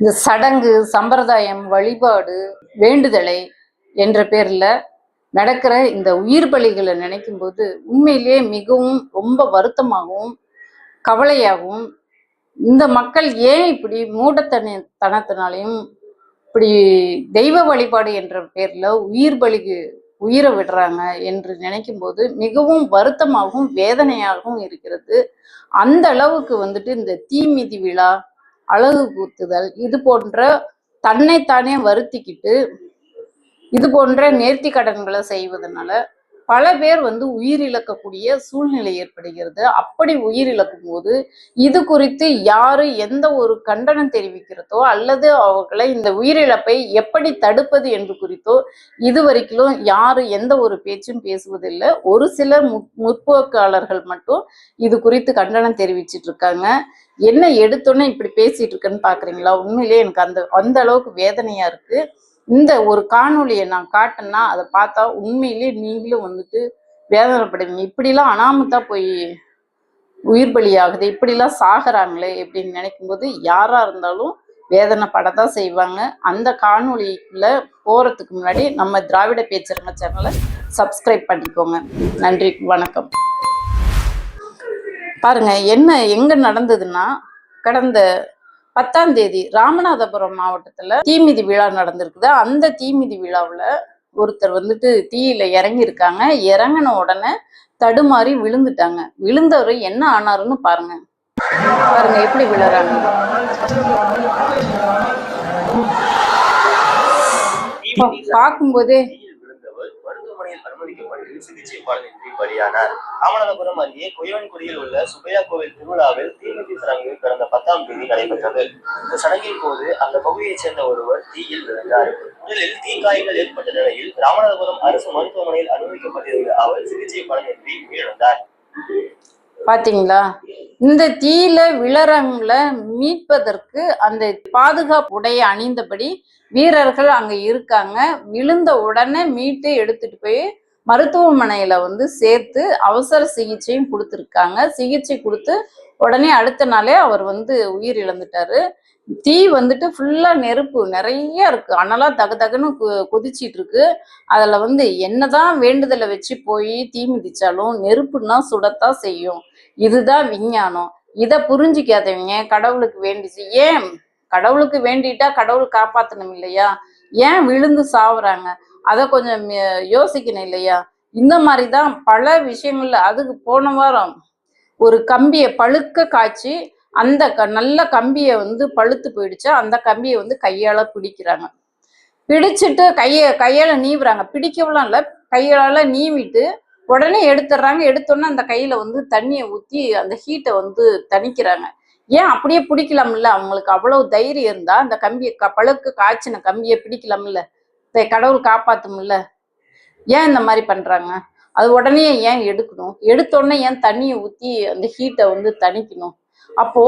இந்த சடங்கு சம்பிரதாயம் வழிபாடு வேண்டுதலை என்ற பேர்ல நடக்கிற இந்த உயிர் பலிகளை நினைக்கும் போது உண்மையிலேயே மிகவும் ரொம்ப வருத்தமாகவும் கவலையாகவும் இந்த மக்கள் ஏன் இப்படி மூடத்தனி தனத்தினாலையும் இப்படி தெய்வ வழிபாடு என்ற பேர்ல உயிர் பலிக்கு உயிரை விடுறாங்க என்று நினைக்கும் போது மிகவும் வருத்தமாகவும் வேதனையாகவும் இருக்கிறது. அந்த அளவுக்கு வந்துட்டு இந்த தீமிதி விழா அழகு கூத்துதல் இது போன்ற தன்னைத்தானே வருத்திக்கிட்டு இது போன்ற நேர்த்தி கடன்களை செய்வதனால பல பேர் வந்து உயிரிழக்கக்கூடிய சூழ்நிலை ஏற்படுகிறது. அப்படி உயிரிழக்கும் போது இது குறித்து யாரு எந்த ஒரு கண்டனம் தெரிவிக்கிறதோ அல்லது அவர்களை இந்த உயிரிழப்பை எப்படி தடுப்பது என்று குறித்தோ இதுவரைக்கும் யாரு எந்த ஒரு பேச்சும் பேசுவதில்லை. ஒரு சில முற்போக்காளர்கள் மட்டும் இது குறித்து கண்டனம் தெரிவிச்சிட்டு இருக்காங்க என்ன எடுத்தோன்னே இப்படி பேசிட்டு இருக்கேன்னு பாக்குறீங்களா? உண்மையிலேயே எனக்கு அந்த அந்த அளவுக்கு வேதனையா இருக்கு. இந்த ஒரு காணொளியை நான் காட்டினா அதை பார்த்தா உண்மையிலேயே நீங்களும் வந்துட்டு வேதனைப்படுவீங்க. இப்படிலாம் அனாமத்தா போய் உயிர் பலியாகுது இப்படிலாம் சாகுறாங்களே அப்படின்னு நினைக்கும்போது யாரா இருந்தாலும் வேதனைப்படத்தான் செய்வாங்க. அந்த காணொளிக்குள்ள போறதுக்கு முன்னாடி நம்ம திராவிட பேச்சரங்க சேனலை சப்ஸ்கிரைப் பண்ணிக்கோங்க. நன்றி வணக்கம். பாருங்க என்ன எங்க நடந்ததுன்னா கடந்த பத்தாம் தேதி ராமநாதபுரம் மாவட்டத்துல தீமிதி விழா நடந்திருக்குது. அந்த தீமிதி விழாவுல ஒருத்தர் வந்துட்டு தீயில இறங்கி இருக்காங்க இறங்கின உடனே தடுமாறி விழுந்துட்டாங்க. விழுந்தவர் என்ன ஆனாருன்னு பாருங்க. பாருங்க எப்படி விழுறாங்க. பார்க்கும்போதே சிகிச்சை பலனின்றி பலியானார் ராமநாதபுரம் அருகே கொய்வன்குடியில் உள்ள சுபையா கோவில் திருவிழாவில் தீமிதி சடங்கு கடந்த பத்தாம் தேதி நடைபெற்றது. இந்த சடங்கின் போது அந்த பகுதியைச் சேர்ந்த ஒருவர் தீயில் விழுந்தார். முதலில் தீக்காயங்கள் ஏற்பட்ட நிலையில் ராமநாதபுரம் அரசு மருத்துவமனையில் அனுமதிக்கப்பட்டிருந்த அவர் சிகிச்சை பலனின்றி உயிரிழந்தார். பாத்தீங்களா? இந்த தீயில விளரங்கள மீட்பதற்கு அந்த பாதுகாப்பு உடைய அணிந்தபடி வீரர்கள் அங்க இருக்காங்க. விழுந்த உடனே மீட்டு எடுத்துட்டு போய் மருத்துவமனையில வந்து சேர்த்து அவசர சிகிச்சையும் கொடுத்துருக்காங்க. சிகிச்சை கொடுத்து உடனே அடுத்த நாளே அவர் வந்து உயிர் இழந்துட்டாரு தீ வந்துட்டு ஃபுல்லா நெருப்பு நிறைய இருக்கு. அனலா தக தகன்னு கொதிச்சிட்டு இருக்கு அதுல வந்து என்னதான் வேண்டுதலை வச்சு போய் தீ மிதிச்சாலும் நெருப்புன்னா சுடத்தான் செய்யும். இதுதான் விஞ்ஞானம். இதை புரிஞ்சிக்காதவங்க கடவுளுக்கு வேண்டிச்சு ஏன் கடவுளுக்கு வேண்டிட்டா கடவுள் காப்பாத்தணும் இல்லையா? ஏன் விழுந்து சாவுறாங்க? அதை கொஞ்சம் யோசிக்கணும் இல்லையா? இந்த மாதிரி தான் பல விஷயங்கள்ல அதுக்கு போன வாரம் ஒரு கம்பியை பழுக்க காய்ச்சி அந்த க- நல்ல கம்பியை வந்து பழுத்து போயிடுச்சு. அந்த கம்பியை வந்து கையால பிடிக்கிறாங்க. பிடிச்சிட்டு கையை கையால நீவுறாங்க. பிடிக்கவெல்லாம் இல்லை. கையால நீவிட்டு உடனே எடுத்துடுறாங்க. எடுத்தோன்னே அந்த கையில் வந்து தண்ணியை ஊற்றி அந்த ஹீட்டை வந்து தணிக்கிறாங்க. ஏன் அப்படியே பிடிக்கலாம்ல? அவங்களுக்கு அவ்வளவு தைரியம் இருந்தால் அந்த கம்பியை க- பழுக்க காய்ச்சின கம்பியை பிடிக்கலாம்ல? கடவுள் காப்பாத்தும்ல. ஏன் இந்த மாதிரி பண்றாங்க? அது உடனே ஏன் எடுக்கணும்? எடுத்தோடனே ஏன் தண்ணியை ஊத்தி அந்த ஹீட்டை வந்து தணிக்கணும்? அப்போ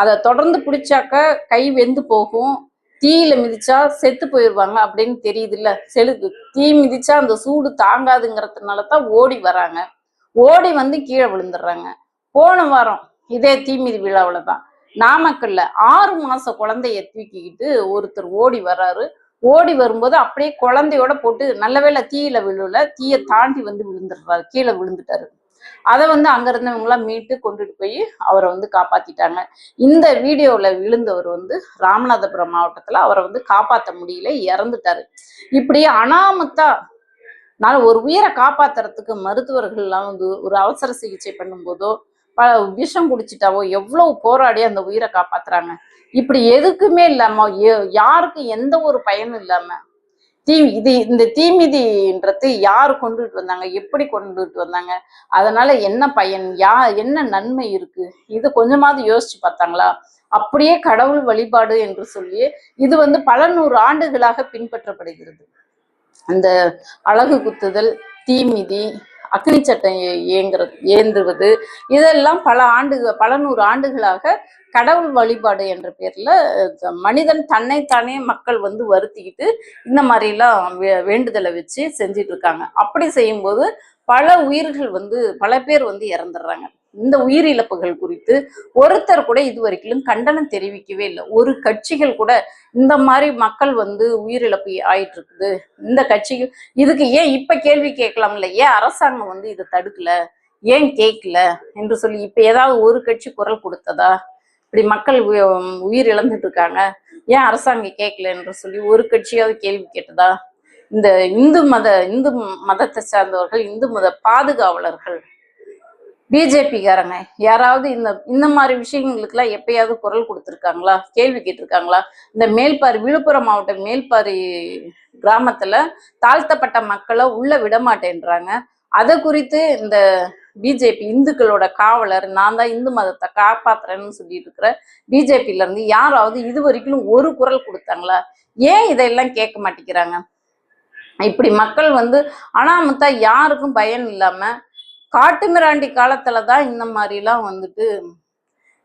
அதை தொடர்ந்து பிடிச்சாக்க கை வெந்து போகும். தீயில மிதிச்சா செத்து போயிடுவாங்க அப்படின்னு தெரியுதுல்ல. செலுக்கு தீ மிதிச்சா அந்த சூடு தாங்காதுங்கிறதுனால தான் ஓடி வராங்க. ஓடி வந்து கீழே விழுந்துடுறாங்க. போன வாரம் இதே தீமிதி விழாவில் தான் நாமக்கல்ல ஆறு மாச குழந்தைய தூக்கிக்கிட்டு ஒருத்தர் ஓடி வர்றாரு ஓடி வரும்போது அப்படியே குழந்தையோட போட்டு நல்ல வேளை தீயில விழுல தீயை தாண்டி வந்து விழுந்துடுறாரு கீழே விழுந்துட்டாரு. அதை வந்து அங்க இருந்தவங்களாம் மீட்டு கொண்டுட்டு போய் அவரை வந்து காப்பாத்திட்டாங்க. இந்த வீடியோல விழுந்தவர் வந்து ராமநாதபுரம் மாவட்டத்துல அவரை வந்து காப்பாத்த முடியல இறந்துட்டாரு. இப்படி அனாமத்தா நான் ஒரு உயிரை காப்பாத்துறதுக்கு மருத்துவர்கள்லாம் வந்து ஒரு அவசர சிகிச்சை பண்ணும்போதோ ப விஷம் குடிச்சிட்டாவோ எவ்வளவு போராடி அந்த உயிரை காப்பாத்துறாங்க. இப்படி எதுக்குமே இல்லாம எ- யாருக்கு எந்த ஒரு பயனும் இல்லாம தீ இது இந்த தீமிதின்றது யார் கொண்டுட்டு வந்தாங்க? எப்படி கொண்டுட்டு வந்தாங்க? அதனால என்ன பயன்? யா என்ன நன்மை இருக்கு? இது கொஞ்சமாவது யோசிச்சு பார்த்தாங்களா? அப்படியே கடவுள் வழிபாடு என்று சொல்லி இது வந்து பல நூறு ஆண்டுகளாக பின்பற்றப்படுகிறது. அந்த அழகு குத்துதல் தீமிதி அக்னி சட்டம் ஏ- ஏங்குறது ஏந்துவது. இதெல்லாம் பல ஆண்டுகள் பல நூறு ஆண்டுகளாக கடவுள் வழிபாடு என்ற பேர்ல மனிதன் தன்னைத்தானே மக்கள் வந்து வருத்திக்கிட்டு இந்த மாதிரிலாம் வே- வேண்டுதலை வச்சு செஞ்சிட்டு இருக்காங்க. அப்படி செய்யும்போது பல உயிர்கள் வந்து பல பேர் வந்து இறந்துடுறாங்க. இந்த உயிரிழப்புகள் குறித்து ஒருத்தர் கூட இது வரைக்கும் கண்டனம் தெரிவிக்கவே இல்லை. ஒரு கட்சிகள் கூட இந்த மாதிரி மக்கள் வந்து உயிரிழப்பு ஆயிட்டு இருக்குது இந்த கட்சிகள் இதுக்கு ஏன் இப்ப கேள்வி கேட்கலாம்ல? ஏன் அரசாங்கம் வந்து இதை தடுக்கல? ஏன் கேட்கல? என்று சொல்லி இப்ப ஏதாவது ஒரு கட்சி குரல் கொடுத்ததா? இப்படி மக்கள் உய- உயிர் இழந்துட்டு இருக்காங்க ஏன் அரசாங்கம் கேட்கல என்று சொல்லி ஒரு கட்சியாவது கேள்வி கேட்டதா? இந்த இந்து மத இந்து மதத்தை சார்ந்தவர்கள் இந்து மத பாதுகாவலர்கள் பிஜேபிக்காரங்க. யாராவது இந்த இந்த மாதிரி விஷயங்களுக்குலாம் எப்பயாவது குரல் கொடுத்துருக்காங்களா? கேள்வி கேட்டிருக்காங்களா? இந்த மேல்பாரி விழுப்புரம் மாவட்டம் மேல்பாரி கிராமத்துல தாழ்த்தப்பட்ட மக்களை உள்ள விட மாட்டேன்றாங்க அதை குறித்து இந்த பிஜேபி இந்துக்களோட காவலர் நான் தான் இந்து மதத்தை காப்பாத்துறேன்னு சொல்லிட்டு இருக்கிற பிஜேபியில இருந்து யாராவது இது வரைக்கும் ஒரு குரல் கொடுத்தாங்களா? ஏன் இதெல்லாம் கேட்க மாட்டேங்கிறாங்க? இப்படி மக்கள் வந்து அனாமத்தா யாருக்கும் பயன் இல்லாம காட்டுமிராண்டி காலத்துல தான் இந்த மாதிரிலாம் வந்துட்டு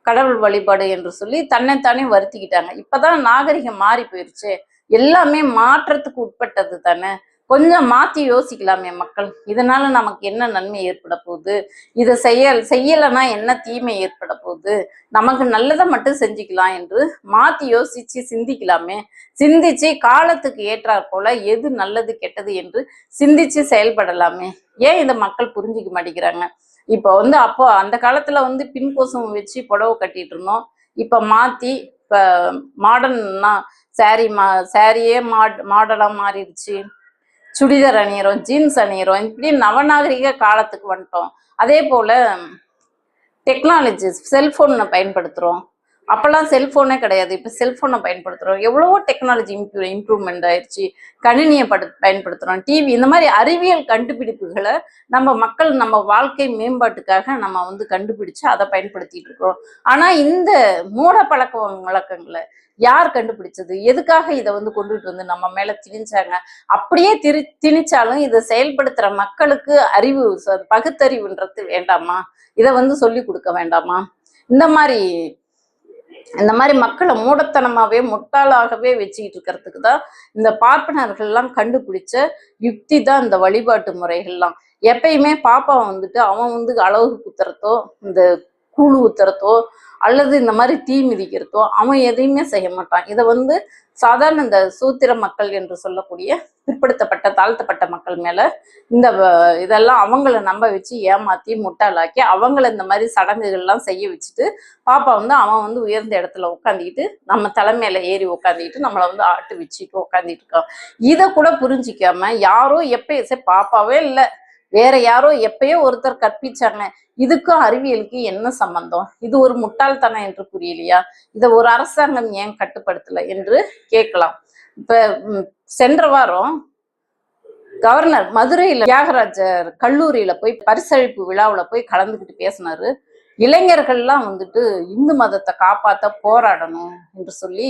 கடவுள் வழிபாடு என்று சொல்லி தன்னைத்தானே வருத்திக்கிட்டாங்க. இப்பதான் நாகரிகம் மாறி போயிருச்சு. எல்லாமே மாற்றத்துக்கு உட்பட்டது தானே? கொஞ்சம் மாற்றி யோசிக்கலாமே மக்கள். இதனால நமக்கு என்ன நன்மை ஏற்பட போகுது? இதை செய்ய செய்யலைன்னா என்ன தீமை ஏற்பட போகுது? நமக்கு நல்லதை மட்டும் செஞ்சுக்கலாம் என்று மாற்றி யோசிச்சு சிந்திக்கலாமே. சிந்திச்சு காலத்துக்கு ஏற்றாற் போல எது நல்லது கெட்டது என்று சிந்திச்சு செயல்படலாமே. ஏன் இதை மக்கள் புரிஞ்சுக்க மாட்டேங்கிறாங்க? இப்போ வந்து அப்போ அந்த காலத்துல வந்து பின்கோசம் வச்சு புடவை கட்டிட்டு இருந்தோம். இப்போ மாற்றி இப்போ மாடர்ன்னா சாரி மா சாரியே மாட் மாடலாக மாறிடுச்சு. சுடிதார் அணியிறோம் ஜீன்ஸ் அணியிறோம் இப்படி நவநாகரிக காலத்துக்கு வந்துட்டோம். அதே போல் டெக்னாலஜி செல்போனை பயன்படுத்துகிறோம் அப்போல்லாம் செல்ஃபோனே கிடையாது. இப்போ செல்ஃபோனை பயன்படுத்துகிறோம் எவ்வளவோ டெக்னாலஜி இம்ப்ரூ இம்ப்ரூவ்மெண்ட் ஆயிடுச்சு கணினியை படு பயன்படுத்துகிறோம் டிவி இந்த மாதிரி அறிவியல் கண்டுபிடிப்புகளை நம்ம மக்கள் நம்ம வாழ்க்கை மேம்பாட்டுக்காக நம்ம வந்து கண்டுபிடிச்சு அதை பயன்படுத்திட்டு இருக்கிறோம். ஆனால் இந்த மூட பழக்க வழக்கங்களை யார் கண்டுபிடிச்சது? எதுக்காக இதை வந்து கொண்டுட்டு வந்து நம்ம மேல திணிச்சாங்க? அப்படியே திரி திணிச்சாலும் இதை செயல்படுத்துற மக்களுக்கு அறிவு ச- பகுத்தறிவுன்றது வேண்டாமா? இதை வந்து சொல்லி கொடுக்க வேண்டாமா? இந்த மாதிரி இந்த மாதிரி மக்களை மூடத்தனமாவே முட்டாளாகவே வச்சுக்கிட்டு இருக்கிறதுக்கு தான் இந்த பார்ப்பனர்கள்லாம் கண்டுபிடிச்ச யுக்தி தான் இந்த வழிபாட்டு முறைகள்லாம். எப்பயுமே பாப்பா வந்துட்டு அவன் வந்து அழகு குத்துறதோ இந்த கூழு ஊத்துறதோ அல்லது இந்த மாதிரி தீ மிதிக்கிறதோ அவன் எதையுமே செய்ய மாட்டான். இதை வந்து சாதாரண இந்த சூத்திர மக்கள் என்று சொல்லக்கூடிய பிற்படுத்தப்பட்ட தாழ்த்தப்பட்ட மக்கள் மேல இந்த இதெல்லாம் அவங்கள நம்ப வச்சு ஏமாத்தி முட்டாளாக்கி அவங்கள இந்த மாதிரி சடங்குகள்லாம் செய்ய வச்சுட்டு பாப்பா வந்து அவன் வந்து உயர்ந்த இடத்துல உட்காந்துக்கிட்டு நம்ம தலைமையில ஏறி உட்காந்துக்கிட்டு நம்மளை வந்து ஆட்டு வச்சுட்டு உட்காந்துட்டு இருக்கான். இதை கூட புரிஞ்சிக்காம யாரோ எப்ப பாப்பாவே இல்லை. வேற யாரோ எப்பயோ ஒருத்தர் கற்பிச்சாங்க இதுக்கும் அறிவியலுக்கு என்ன சம்பந்தம்? இது ஒரு முட்டாள்தனம் என்று புரியலையா இதை ஒரு அரசாங்கம் ஏன் கட்டுப்படுத்தல என்று கேட்கலாம். இப்ப சென்ற வாரம் கவர்னர் மதுரையில தியாகராஜர் கல்லூரியில போய் பரிசளிப்பு விழாவுல போய் கலந்துக்கிட்டு பேசினாரு. இளைஞர்கள்லாம் வந்துட்டு இந்து மதத்தை காப்பாத்த போராடணும் என்று சொல்லி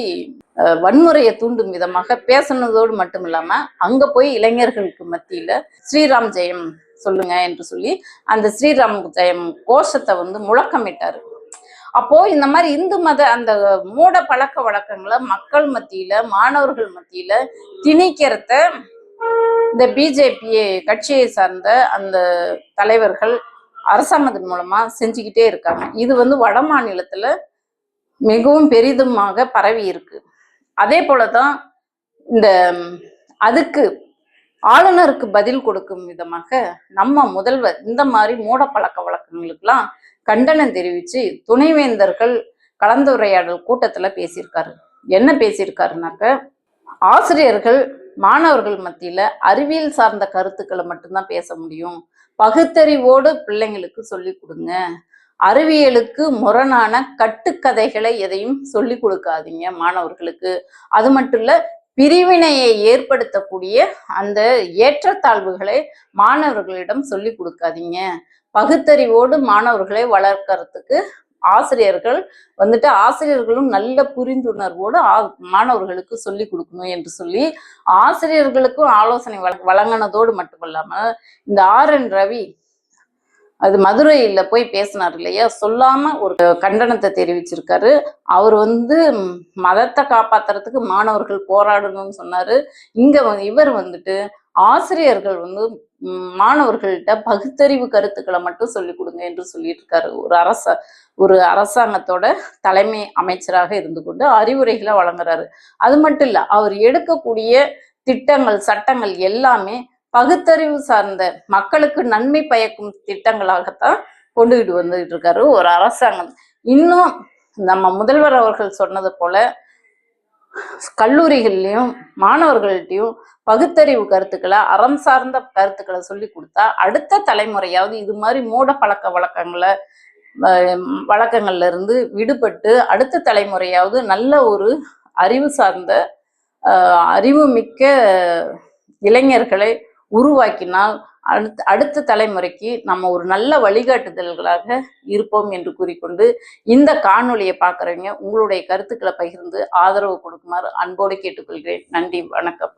வன்முறையை தூண்டும் விதமாக பேசுனதோடு மட்டும் இல்லாம அங்க போய் இளைஞர்களுக்கு மத்தியில ஸ்ரீராம் ஜெயம் சொல்லுங்க என்று சொல்லி அந்த ஸ்ரீராம் ஜெயம் கோஷத்தை வந்து முழக்கமிட்டாரு. அப்போ இந்த மாதிரி இந்து மத அந்த மூட பழக்க வழக்கங்களை மக்கள் மத்தியில மாணவர்கள் மத்தியில திணிக்கிறத இந்த பிஜேபி கட்சியை சார்ந்த அந்த தலைவர்கள் அரசாங்கத்தின் மூலமா செஞ்சுக்கிட்டே இருக்காங்க. இது வந்து வட மாநிலத்துல மிகவும் பெரிதுமாக பரவி இருக்கு. அதே போலதான் இந்த அதுக்கு ஆளுநருக்கு பதில் கொடுக்கும் விதமாக நம்ம முதல்வர் இந்த மாதிரி மூட பழக்க வழக்கங்களுக்கெல்லாம் கண்டனம் தெரிவித்து துணைவேந்தர்கள் கலந்துரையாடல் கூட்டத்தில் பேசியிருக்காரு. என்ன பேசியிருக்காருனாக்க ஆசிரியர்கள் மாணவர்கள் மத்தியில் அறிவியல் சார்ந்த கருத்துக்களை மட்டும்தான் பேச முடியும். பகுத்தறிவோடு பிள்ளைங்களுக்கு சொல்லி கொடுங்க. அறிவியலுக்கு முரணான கட்டுக்கதைகளை எதையும் சொல்லி கொடுக்காதீங்க மாணவர்களுக்கு. அது மட்டும் இல்லை பிரிவினையை ஏற்படுத்தக்கூடிய அந்த ஏற்றத்தாழ்வுகளை மாணவர்களிடம் சொல்லி கொடுக்காதீங்க. பகுத்தறிவோடு மாணவர்களை வளர்க்கறதுக்கு ஆசிரியர்கள் வந்துட்டு ஆசிரியர்களும் நல்ல புரிந்துணர்வோடு ஆ- மாணவர்களுக்கு சொல்லி கொடுக்கணும் என்று சொல்லி ஆசிரியர்களுக்கும் ஆலோசனை வழங்கினதோடு மட்டுமல்லாமல் இந்த ஆர் என் ரவி அது மதுரையில் போய் பேசினார் இல்லையா? சொல்லாம ஒரு கண்டனத்தை தெரிவிச்சிருக்காரு. அவர் வந்து மதத்தை காப்பாத்துறதுக்கு மாணவர்கள் போராடணும்னு சொன்னாரு. இங்க இவர் வந்துட்டு ஆசிரியர்கள் வந்து மாணவர்கள்ட்ட பகுத்தறிவு கருத்துக்களை மட்டும் சொல்லிக் கொடுங்க என்று சொல்லிட்டு இருக்காரு ஒரு அரச ஒரு அரசாங்கத்தோட தலைமை அமைச்சராக இருந்து கொண்டு அறிவுரைகளை வழங்குறாரு. அது மட்டும் இல்ல அவர் எடுக்கக்கூடிய திட்டங்கள் சட்டங்கள் எல்லாமே பகுத்தறிவு சார்ந்த மக்களுக்கு நன்மை பயக்கும் திட்டங்களாகத்தான் கொண்டுகிட்டு வந்துகிட்டு இருக்காரு ஒரு அரசாங்கம். இன்னும் நம்ம முதல்வர் அவர்கள் சொன்னது போல கல்லூரிகள்லையும் மாணவர்கள்ட்டையும் பகுத்தறிவு கருத்துக்களை அறம் சார்ந்த கருத்துக்களை சொல்லி கொடுத்தா அடுத்த தலைமுறையாவது இது மாதிரி மூட பழக்க வழக்கங்களை வழக்கங்கள்ல இருந்து விடுபட்டு அடுத்த தலைமுறையாவது நல்ல ஒரு அறிவு சார்ந்த அறிவு மிக்க இளைஞர்களை உருவாக்கினால் அடுத்த அடுத்த தலைமுறைக்கு நம்ம ஒரு நல்ல வழிகாட்டுதல்களாக இருப்போம் என்று கூறிக்கொண்டு இந்த காணொலியை பார்க்குறவங்க உங்களுடைய கருத்துக்களை பகிர்ந்து ஆதரவு கொடுக்குமாறு அன்போடு கேட்டுக்கொள்கிறேன். நன்றி வணக்கம்.